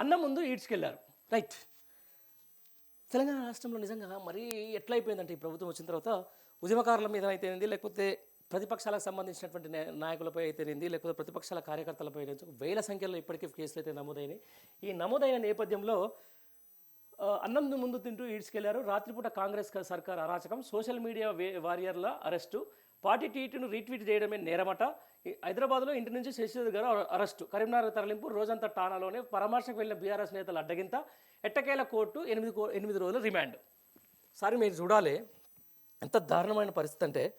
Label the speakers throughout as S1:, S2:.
S1: అన్న ముందు ఈడ్చుకెళ్ళారు రైట్. తెలంగాణ రాష్ట్రంలో నిజంగా మరీ ఎట్లయిపోయిందంటే ఈ ప్రభుత్వం వచ్చిన తర్వాత ఉద్యమకారుల మీద అయితేనేది లేకపోతే ప్రతిపక్షాలకు సంబంధించినటువంటి నాయకులపై అయితేనేది లేకపోతే ప్రతిపక్షాల కార్యకర్తలపై వేల సంఖ్యలో ఇప్పటికీ కేసులు అయితే నమోదైనాయి. ఈ నమోదైన నేపథ్యంలో అన్నం ముందు తింటూ ఈడ్చుకెళ్ళారు. రాత్రిపూట కాంగ్రెస్ సర్కార్ అరాచకం. సోషల్ మీడియా వే వారియర్ల అరెస్టు. పార్టీ ట్వీట్ను రీట్వీట్ చేయడమే నేరమట. హైదరాబాద్లో ఇంటి నుంచి శశిధర్ గారు అరెస్టు. కరీంనగర్ తరలింపు రోజంతా టానాలోనే పరామర్శకు వెళ్ళిన బీఆర్ఎస్ నేతలు అడ్డగింత. ఎట్టకేల కోర్టు ఎనిమిది కో- ఎనిమిది రోజుల రిమాండ్. సారి మీరు చూడాలి. ఎంత దారుణమైన పరిస్థితి అంటే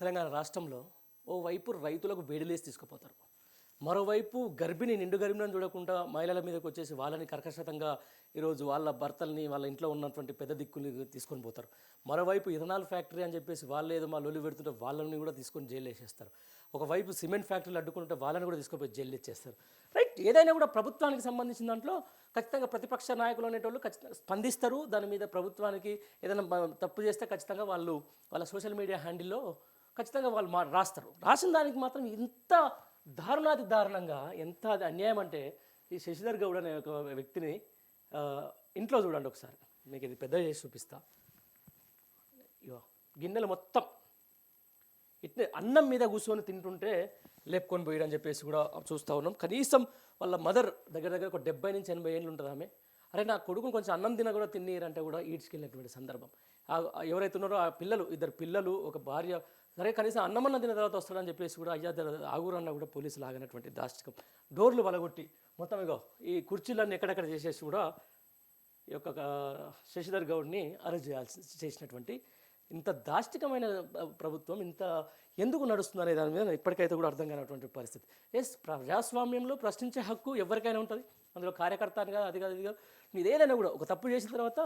S1: తెలంగాణ రాష్ట్రంలో ఓవైపు రైతులకు వేడిలేసి తీసుకుపోతారు. మరోవైపు గర్భిణి నిండు గర్భిణిని చూడకుండా మహిళల మీదకి వచ్చేసి వాళ్ళని కర్కశతంగా ఈరోజు వాళ్ళ భర్తల్ని వాళ్ళ ఇంట్లో ఉన్నటువంటి పెద్ద దిక్కుని తీసుకొని పోతారు. మరోవైపు ఇథనాల్ ఫ్యాక్టరీ అని చెప్పేసి వాళ్ళు ఏదో మా లొల్లి పెడుతుంటే వాళ్ళని కూడా తీసుకొని జైలు వేసేస్తారు. ఒకవైపు సిమెంట్ ఫ్యాక్టరీలు అడ్డుకుంటే వాళ్ళని కూడా తీసుకొని జైలు ఇచ్చేస్తారు. రైట్ ఏదైనా కూడా ప్రభుత్వానికి సంబంధించిన దాంట్లో ఖచ్చితంగా ప్రతిపక్ష నాయకులు అనేటోళ్ళు ఖచ్చితంగా స్పందిస్తారు. దాని మీద ప్రభుత్వానికి ఏదైనా తప్పు చేస్తే ఖచ్చితంగా వాళ్ళు వాళ్ళ సోషల్ మీడియా హ్యాండిల్లో ఖచ్చితంగా వాళ్ళు మా రాస్తారు. రాసిన దానికి మాత్రం ఇంత దారుణాతి దారుణంగా ఎంత అది అన్యాయం అంటే ఈ శశిధర్ గౌడ్ అనే ఒక వ్యక్తిని ఇంట్లో చూడండి ఒకసారి. మీకు ఇది పెద్ద చేసి చూపిస్తా. ఇగో గిన్నెలు మొత్తం. ఇట్నే అన్నం మీద కూర్చొని తింటుంటే లేపుకొని పోయడం చెప్పేసి కూడా చూస్తూ ఉన్నాం. కనీసం వాళ్ళ మదర్ దగ్గర దగ్గర ఒక డెబ్బై నుంచి ఎనభై ఏళ్ళు ఉంటుంది ఆమె. అరే నా కొడుకుని కొంచెం అన్నం తిన కూడా తిన్నీరంటే కూడా ఈడ్చుకెళ్ళినటువంటి సందర్భం. ఎవరైతే ఉన్నారో ఆ పిల్లలు ఇద్దరు పిల్లలు ఒక భార్య సరే కనీసం అన్నమన్న తిన్న తర్వాత వస్తాడని చెప్పేసి కూడా అయ్యా ఆగురన్న కూడా పోలీసులు ఆగినటువంటి దాష్టికం. డోర్లు వలగొట్టి మొత్తం ఇగో ఈ కుర్చీలన్నీ ఎక్కడెక్కడ చేసేసి కూడా ఈ యొక్క శశిధర్ గౌడ్ని అరెస్ట్ చేయాల్సి చేసినటువంటి ఇంత దాష్టికమైన ప్రభుత్వం ఇంత ఎందుకు నడుస్తుంది అనే దాని మీద ఇప్పటికైతే కూడా అర్థం కానటువంటి పరిస్థితి. ఎస్ ప్రజాస్వామ్యంలో ప్రశ్నించే హక్కు ఎవరికైనా ఉంటుంది. అందులో కార్యకర్త అని కాదు అది కాదు ఇది కాదు. ఏదైనా కూడా ఒక తప్పు చేసిన తర్వాత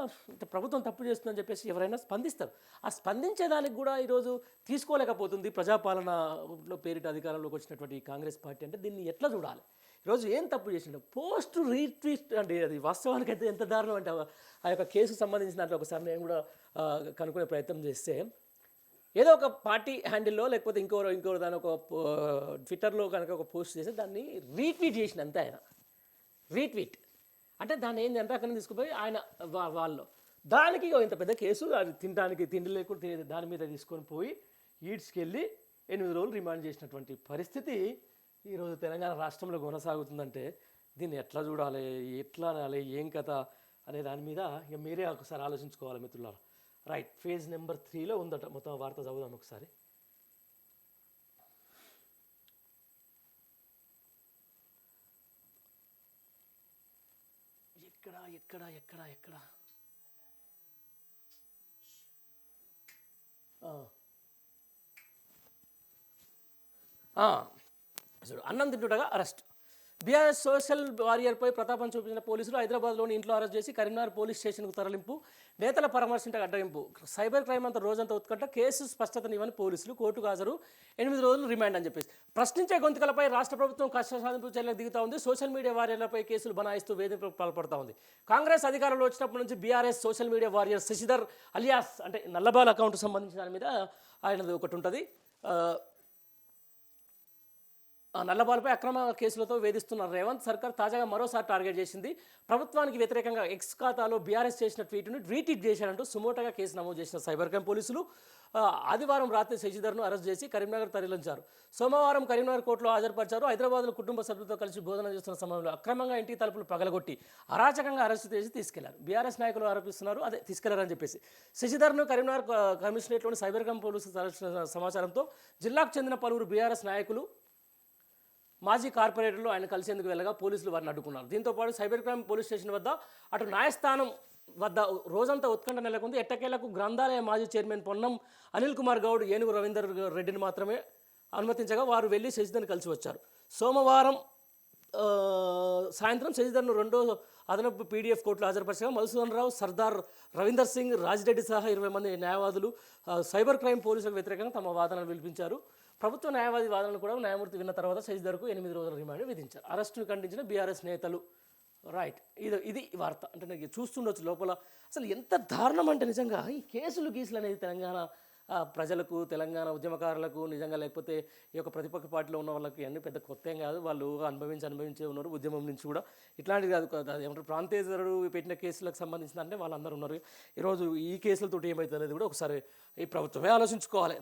S1: ప్రభుత్వం తప్పు చేస్తుందని చెప్పేసి ఎవరైనా స్పందిస్తారు. ఆ స్పందించేదానికి కూడా ఈరోజు తీసుకోలేకపోతుంది ప్రజాపాలనలో పేరిట అధికారంలోకి వచ్చినటువంటి కాంగ్రెస్ పార్టీ. అంటే దీన్ని ఎట్లా చూడాలి? ఈరోజు ఏం తప్పు చేసిండు? పోస్ట్ రీట్వీట్ అంటే అది వాస్తవానికి అయితే ఎంత దారుణం అంటే ఆ- యొక్క కేసుకు సంబంధించిన దాంట్లో ఒకసారి నేను కూడా కనుక్కునే ప్రయత్నం చేస్తే ఏదో ఒక పార్టీ హ్యాండిల్లో లేకపోతే ఇంకోరు ఇంకో దాని ఒక ట్విట్టర్లో కనుక ఒక పోస్ట్ చేసి దాన్ని రీట్వీట్ చేసిన అంతే ఆయన. రీట్వీట్. అంటే దాన్ని ఏంది అంటే అక్కడ తీసుకుపోయి ఆయన వా- వాళ్ళు దానికి ఇంత పెద్ద కేసు అది తినడానికి తిండి లేకుండా దాని మీద తీసుకొని పోయి ఈడ్స్కెళ్ళి ఎనిమిది రోజులు రిమాండ్ చేసినటువంటి పరిస్థితి ఈరోజు తెలంగాణ రాష్ట్రంలో కొనసాగుతుందంటే దీన్ని ఎట్లా చూడాలి ఎట్లా అనాలి ఏం కథ అనే దాని మీద ఇక మీరే ఒకసారి ఆలోచించుకోవాలి మిత్రులారా. రైట్ ఫేజ్ నెంబర్ త్రీలో ఉందట మొత్తం వార్త చదువుదాం ఒకసారి. ఎక్కడ ఎక్కడ ఎక్కడ ఎక్కడ? ఆ. చూడు అన్నం తింటుండగా అరెస్ట్. బీఆర్ఎస్ సోషల్ వారియర్పై ప్రతాపం చూపించిన పోలీసులు హైదరాబాద్లోని ఇంట్లో అరెస్ట్ చేసి కరీంనగర్ పోలీస్ స్టేషన్కు తరలింపు నేతల పరామర్శించక అడ్డగింపు సైబర్ క్రైమ్ అంతా రోజంతా ఉత్కంఠ కేసు స్పష్టతనివ్వని పోలీసులు కోర్టుకు హాజరు. ఎనిమిది రోజులు రిమాండ్ అని చెప్పేసి. ప్రశ్నించే గొంతుకలపై రాష్ట్ర ప్రభుత్వం కష్ట సాధింపు చర్యలకు దిగుతా ఉంది. సోషల్ మీడియా వారియర్లపై కేసులు బనాయిస్తూ వేధింపులకు పాల్పడతా ఉంది. కాంగ్రెస్ అధికారంలో వచ్చినప్పటి నుంచి BRS social media warrior Sasidhar alias అంటే నల్లబాల్ అకౌంట్ సంబంధించిన దాని మీద ఆయనది ఒకటి ఉంటుంది. నల్లబాలపై అక్రమ కేసులతో వేధిస్తున్న రేవంత్ సర్కార్ తాజాగా మరోసారి టార్గెట్ చేసింది. ప్రభుత్వానికి వ్యతిరేకంగా ఎక్స్ ఖాతాలో బీఆర్ఎస్ చేసిన ట్వీట్ను రీట్వీట్ చేశారంటూ సుమోటగా కేసు నమోదు చేసిన సైబర్ క్రైమ్ పోలీసులు ఆదివారం రాత్రి శశిధర్ను అరెస్ట్ చేసి కరీంనగర్ తరలించారు. సోమవారం కరీంనగర్ కోర్టులో హాజరుపరిచారు. హైదరాబాద్లో కుటుంబ సభ్యులతో కలిసి బోధన చేస్తున్న సమయంలో అక్రమంగా ఇంటి తలుపులు పగలగొట్టి అరాచకంగా అరెస్ట్ చేసి తీసుకెళ్ళారు. బీఆర్ఎస్ నాయకులు ఆరోపిస్తున్నారు. అదే తీసుకెళ్ళారని చెప్పేసి శశిధర్ను కరీంనగర్ కమిషనరేట్లోని సైబర్ క్రైమ్ పోలీసులు తరలించిన సమాచారంతో జిల్లాకు చెందిన పలువురు బీఆర్ఎస్ నాయకులు మాజీ కార్పొరేటర్లు ఆయన కలిసేందుకు వెళ్ళగా పోలీసులు వారిని అడ్డుకున్నారు. దీంతో పాటు సైబర్ క్రైమ్ పోలీస్ స్టేషన్ వద్ద అటు న్యాయస్థానం వద్ద రోజంతా ఉత్కంఠ నెలకొంది. ఎట్టకేలకు గ్రంథాలయ మాజీ చైర్మన్ పొన్నం అనిల్ కుమార్ గౌడ్ ఏనుగు రవీందర్ రెడ్డిని మాత్రమే అనుమతించగా వారు వెళ్ళి శశిధర్ని కలిసి వచ్చారు. సోమవారం సాయంత్రం శశిధర్ను రెండో అదనపు పీడీఎఫ్ కోర్టులో హాజరుపరచగా మధుసూదన్ రావు సర్దార్ రవీందర్ సింగ్ రాజిరెడ్డి సహా ఇరవై మంది న్యాయవాదులు సైబర్ క్రైమ్ పోలీసులకు వ్యతిరేకంగా తమ వాదనలు వినిపించారు. ప్రభుత్వ న్యాయవాది వాదనలు కూడా న్యాయమూర్తి విన్న తర్వాత శశిధర్కు ఎనిమిది రోజుల రిమాండ్ విధించారు. అరెస్టును ఖండించిన బీఆర్ఎస్ నేతలు. రైట్. ఇది ఇది వార్త. అంటే నాకు చూస్తుండొచ్చు లోపల. అసలు ఎంత దారుణం అంటే నిజంగా ఈ కేసులు గీసులు అనేది తెలంగాణ ప్రజలకు తెలంగాణ ఉద్యమకారులకు నిజంగా లేకపోతే ఈ యొక్క ప్రతిపక్ష పార్టీలో ఉన్న వాళ్ళకి అన్ని పెద్ద కొత్త ఏం కాదు. వాళ్ళు అనుభవించి అనుభవించే ఉన్నారు ఉద్యమం నుంచి కూడా. ఇట్లాంటిది కాదు. ఏమంటారు? ప్రాంతేతరుడు పెట్టిన కేసులకు సంబంధించిన అంటే వాళ్ళందరూ ఉన్నారు. ఈరోజు ఈ కేసులతోటి ఏమవుతుంది అనేది కూడా ఒకసారి ఈ ప్రభుత్వమే ఆలోచించుకోవాలి.